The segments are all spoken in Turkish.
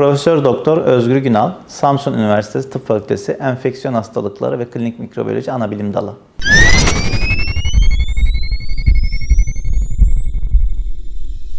Profesör Doktor Özgür Günal, Samsun Üniversitesi Tıp Fakültesi Enfeksiyon Hastalıkları ve Klinik Mikrobiyoloji Anabilim Dalı.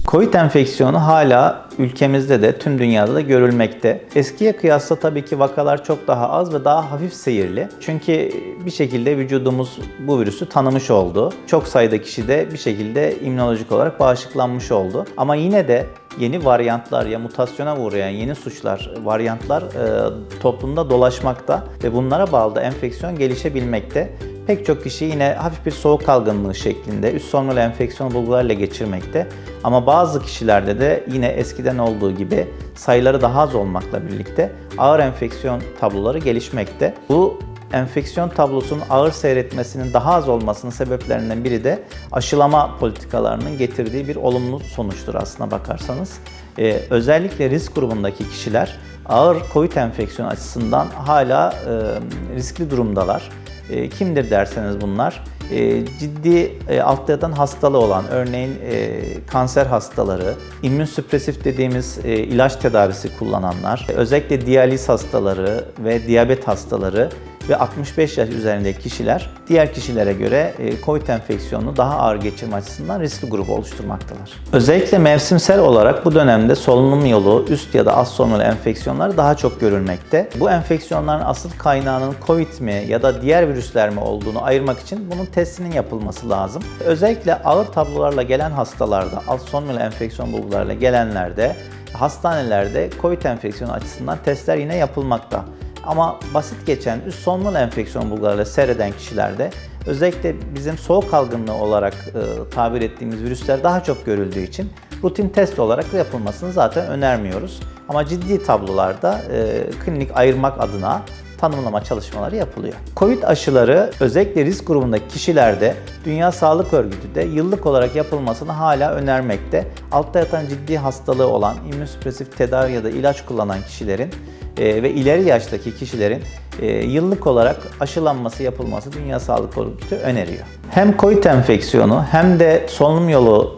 Covid enfeksiyonu hala ülkemizde de tüm dünyada da görülmekte. Eskiye kıyasla tabii ki vakalar çok daha az ve daha hafif seyirli. Çünkü bir şekilde vücudumuz bu virüsü tanımış oldu. Çok sayıda kişi de bir şekilde immünolojik olarak bağışıklanmış oldu. Ama yine de yeni varyantlar ya mutasyona uğrayan yeni suçlar, varyantlar e, toplumda dolaşmakta ve bunlara bağlı da enfeksiyon gelişebilmekte. Pek çok kişi yine hafif bir soğuk algınlığı şeklinde üst solunumlu enfeksiyon bulgularıyla geçirmekte. Ama bazı kişilerde de yine eskiden olduğu gibi sayıları daha az olmakla birlikte ağır enfeksiyon tabloları gelişmekte. Bu enfeksiyon tablosunun ağır seyretmesinin daha az olmasının sebeplerinden biri de aşılama politikalarının getirdiği bir olumlu sonuçtur aslına bakarsanız. Ee, özellikle risk grubundaki kişiler ağır COVID enfeksiyonu açısından hala e, riskli durumdalar. E, kimdir derseniz bunlar? E, ciddi e, altta yatan hastalığı olan, örneğin e, kanser hastaları, immünsüpresif dediğimiz e, ilaç tedavisi kullananlar, özellikle diyaliz hastaları ve diyabet hastaları ve 65 yaş üzerindeki kişiler diğer kişilere göre e, COVID enfeksiyonunu daha ağır geçirme açısından riskli grup oluşturmaktalar. Özellikle mevsimsel olarak bu dönemde solunum yolu üst ya da alt solunumlu enfeksiyonlar daha çok görülmekte. Bu enfeksiyonların asıl kaynağının COVID mi ya da diğer virüsler mi olduğunu ayırmak için bunun testinin yapılması lazım. Özellikle ağır tablolarla gelen hastalarda, alt solunumlu enfeksiyon bulgularıyla gelenlerde hastanelerde COVID enfeksiyonu açısından testler yine yapılmakta. Ama basit geçen üst solunumlu enfeksiyon bulgularıyla seyreden kişilerde özellikle bizim soğuk algınlığı olarak e, tabir ettiğimiz virüsler daha çok görüldüğü için rutin test olarak yapılmasını zaten önermiyoruz. Ama ciddi tablolarda e, klinik ayırmak adına tanımlama çalışmaları yapılıyor. Covid aşıları özellikle risk grubundaki kişilerde Dünya Sağlık Örgütü de yıllık olarak yapılmasını hala önermekte. Altta yatan ciddi hastalığı olan, immünsüpresif tedavi ya da ilaç kullanan kişilerin ve ileri yaştaki kişilerin e, yıllık olarak aşılanması yapılması Dünya Sağlık Örgütü öneriyor. Hem COVID enfeksiyonu hem de solunum yolu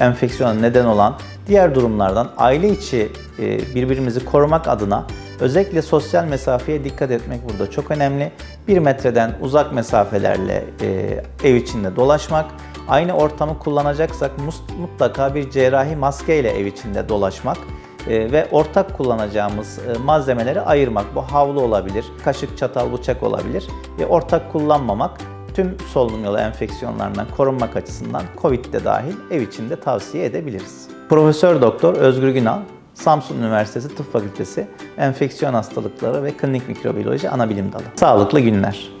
e, enfeksiyonu neden olan diğer durumlardan aile içi e, birbirimizi korumak adına özellikle sosyal mesafeye dikkat etmek burada çok önemli. Bir metreden uzak mesafelerle ev içinde dolaşmak, aynı ortamı kullanacaksak mutlaka bir cerrahi maske ile ev içinde dolaşmak ve ortak kullanacağımız e, malzemeleri ayırmak. Bu havlu olabilir, kaşık, çatal, bıçak olabilir ve ortak kullanmamak tüm solunum yolu enfeksiyonlarından korunmak açısından COVID de dahil ev içinde tavsiye edebiliriz. Profesör Doktor Özgür Günal, Samsun Üniversitesi Tıp Fakültesi Enfeksiyon Hastalıkları ve Klinik Mikrobiyoloji Anabilim Dalı. Sağlıklı günler.